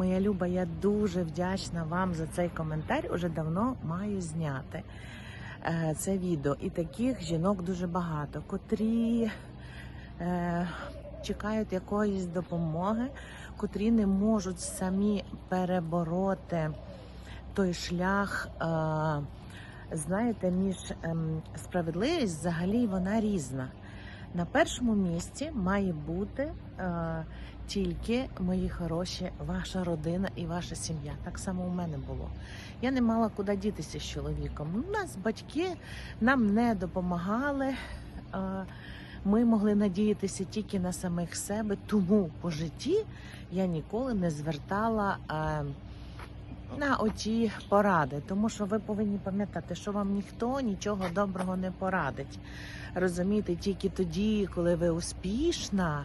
Моя Люба, я дуже вдячна вам за цей коментар. Уже давно маю зняти е, це відео. І таких жінок дуже багато, котрі е, чекають якоїсь допомоги, котрі не можуть самі перебороти той шлях. Е, знаєте, між ем, справедливість взагалі вона різна. На першому місці має бути тільки мої хороші, ваша родина і ваша сім'я. Так само у мене було. Я не мала куди дітися з чоловіком. У нас батьки нам не допомагали. Ми могли надіятися тільки на самих себе, тому по житті я ніколи не звертала. Е, на оті поради, тому що ви повинні пам'ятати, що вам ніхто нічого доброго не порадить. Розумієте, тільки тоді, коли ви успішна,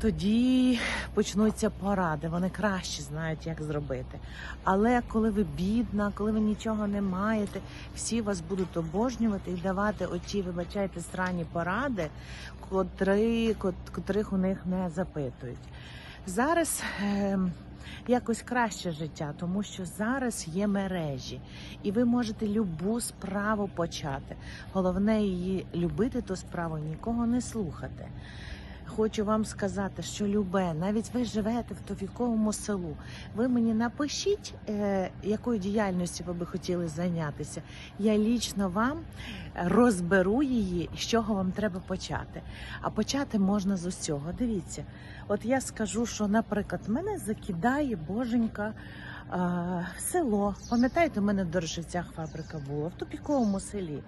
тоді почнуться поради. Вони краще знають, як зробити. Але коли ви бідна, коли ви нічого не маєте, всі вас будуть обожнювати і давати оті, вибачайте, срані поради, котри, кот- котрих у них не запитують. Зараз. ем, якось краще життя, тому що зараз є мережі, і ви можете любу справу почати. Головне її любити ту справу, нікого не слухати. Хочу вам сказати, що любе, навіть ви живете в товіковому селу. Ви мені напишіть, е, якою діяльністю ви би хотіли зайнятися. Я лічно вам розберу її, з чого вам треба почати. А почати можна з усього. Дивіться, от я скажу, що, наприклад, мене закидає боженька. е, В село, пам'ятаєте, у мене в Дорошівцях фабрика була в тупіковому селі.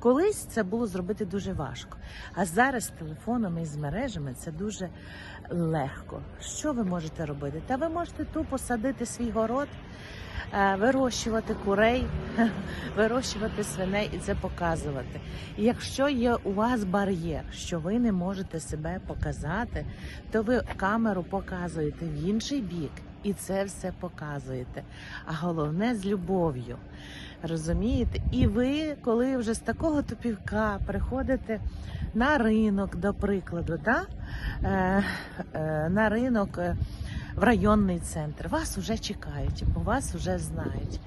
Колись це було зробити дуже важко. А зараз з телефонами і з мережами це дуже легко. Що ви можете робити? Та ви можете тупо садити свій город, е, вирощувати курей, вирощувати свиней і це показувати. І якщо є у вас бар'єр, що ви не можете себе показати, то ви камеру показуєте в інший бік і це все показуєте. А головне з любов'ю. Розумієте? І ви, коли вже з такого тупівка приходите на ринок, до прикладу, да? е, е, на ринок е, в районний центр, вас вже чекають, бо вас вже знають.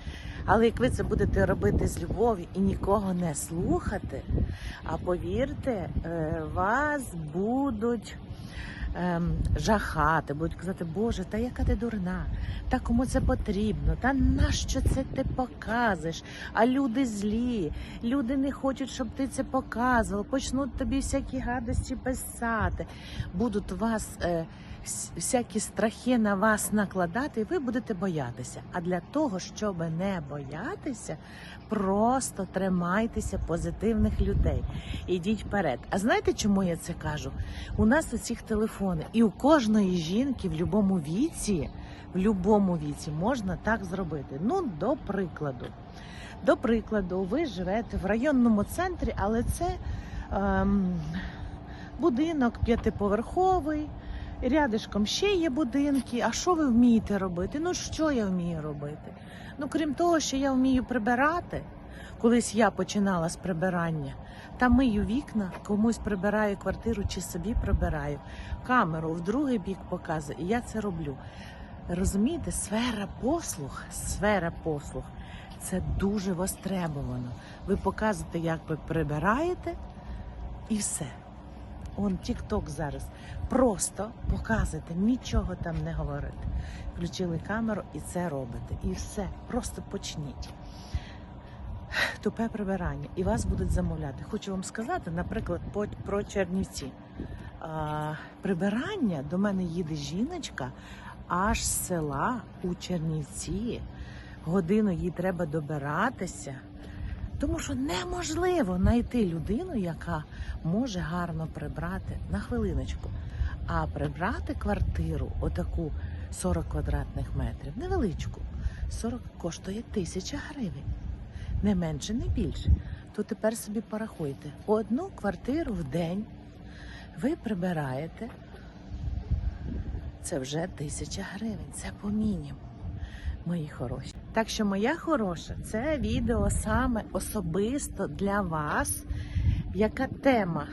Але як ви це будете робити з любов'ю і нікого не слухати, а повірте, е, вас будуть ем, жахати, будуть казати, Боже, та яка ти дурна, та кому це потрібно, та нащо це ти показуєш? А люди злі, люди не хочуть, щоб ти це показував, почнуть тобі всякі гадості писати, будуть вас. Е, Всякі страхи на вас накладати, і ви будете боятися. А для того, щоб не боятися, просто тримайтеся позитивних людей. Ідіть вперед. А знаєте, чому я це кажу? У нас усіх телефони, і у кожної жінки в будь-якому віці, в будь-якому віці можна так зробити. Ну, до прикладу. До прикладу, ви живете в районному центрі, але це ем, будинок п'ятиповерховий. Рядишком ще є будинки. А що ви вмієте робити? Ну що я вмію робити? Ну крім того, що я вмію прибирати. Колись я починала з прибирання, та мию вікна, комусь прибираю квартиру чи собі прибираю. Камеру в другий бік показую, і я це роблю. Розумієте, сфера послуг, сфера послуг це дуже востребовано. Ви показуєте, як ви прибираєте, і все. Он Тік-Ток зараз. Просто показуйте, нічого там не говорите. Включили камеру і це робите. І все. Просто почніть. Тупе прибирання. І вас будуть замовляти. Хочу вам сказати, наприклад, про Чернівці. А, прибирання до мене їде жіночка аж з села у Чернівці. Годину їй треба добиратися. Тому що неможливо знайти людину, яка може гарно прибрати на хвилиночку. А прибрати квартиру, отаку 40 квадратних метрів, невеличку, 40 коштує тисяча гривень. Не менше, не більше. То тепер собі порахуйте. Одну квартиру в день ви прибираєте. Це вже тисяча гривень. Це по мінімуму, мої хороші. Так що, моя хороша, це відео саме особисто для вас. Яка тема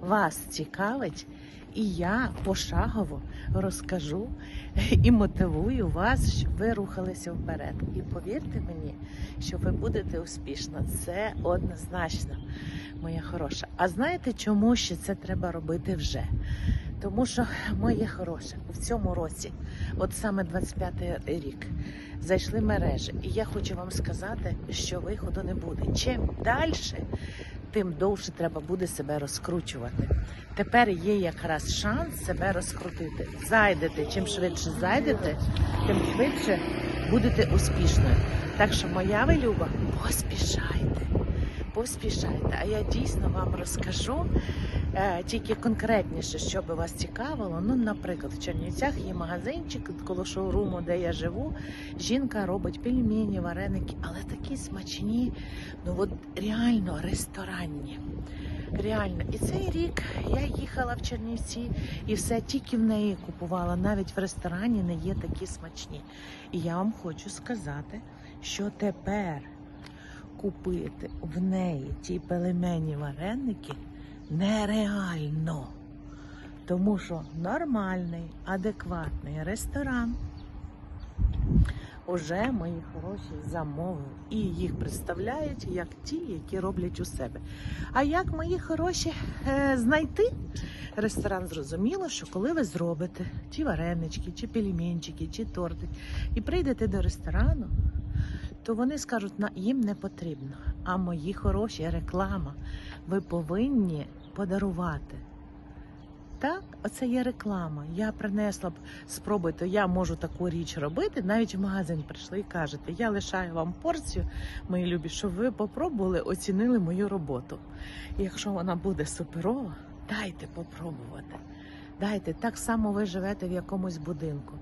вас цікавить, І я пошагово розкажу і мотивую вас, щоб ви рухалися вперед. І повірте мені, що ви будете успішно. Це однозначно, моя хороша. А знаєте, чому ще це треба робити вже? Тому що, моє хороше, в цьому році, от саме 25-й рік, зайшли мережі. І я хочу вам сказати, що виходу не буде. Чим далі, тим довше треба буде себе розкручувати. Тепер є якраз шанс себе розкрутити. Зайдете, чим швидше зайдете, тим швидше будете успішною. Так що, моя вилюба, поспішайте. Поспішайте, а я дійсно вам розкажу е, тільки конкретніше, що би вас цікавило. Ну, наприклад, в Чернівцях є магазинчик коло шоуруму, де я живу. Жінка робить пельмені, вареники, але такі смачні, ну от реально ресторанні. Реально, і цей рік я їхала в Чернівці і все тільки в неї купувала. Навіть в ресторані не є такі смачні. І я вам хочу сказати, що тепер купити в неї ті пельмені вареники нереально. Тому що нормальний, адекватний ресторан уже мої хороші замовив. І їх представляють як ті, які роблять у себе. А як мої хороші е, знайти ресторан? Зрозуміло, що коли ви зробите ті варенички, чи пельменчики, чи тортик, і прийдете до ресторану, то вони скажуть, їм не потрібно. А мої хороші реклама. Ви повинні подарувати. Так, оце є реклама. Я принесла б спробуйте, я можу таку річ робити. Навіть в магазин прийшли і кажете, я лишаю вам порцію, мої любі, щоб ви попробували, оцінили мою роботу. Якщо вона буде суперова, дайте попробувати. Дайте, так само ви живете в якомусь будинку.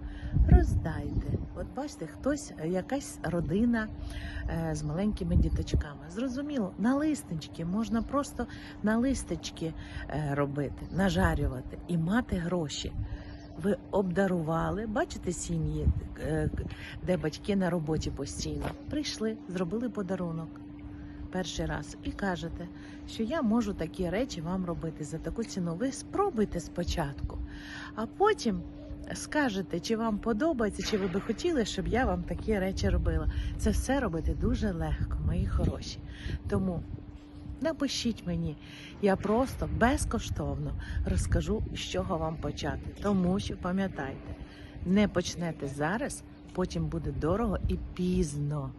Роздайте. От бачите, хтось, е, якась родина е, з маленькими діточками. Зрозуміло, на листочки можна просто на листочки е, робити, нажарювати і мати гроші. Ви обдарували, бачите сім'ї, де батьки на роботі постійно прийшли, зробили подарунок перший раз і кажете, що я можу такі речі вам робити за таку ціну. Ви спробуйте спочатку, а потім скажете, чи вам подобається, чи ви би хотіли, щоб я вам такі речі робила. Це все робити дуже легко, мої хороші. Тому напишіть мені, я просто безкоштовно розкажу, з чого вам почати. Тому що пам'ятайте, не почнете зараз. Потім буде дорого і пізно.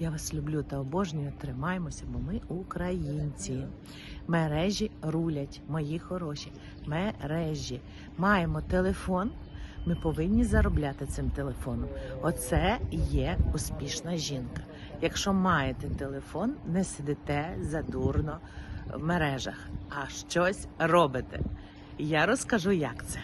Я вас люблю та обожнюю. Тримаймося, бо ми українці. Мережі рулять, мої хороші. Мережі. Маємо телефон. Ми повинні заробляти цим телефоном. Оце є успішна жінка. Якщо маєте телефон, не сидите задурно в мережах, а щось робите. Я розкажу, як це.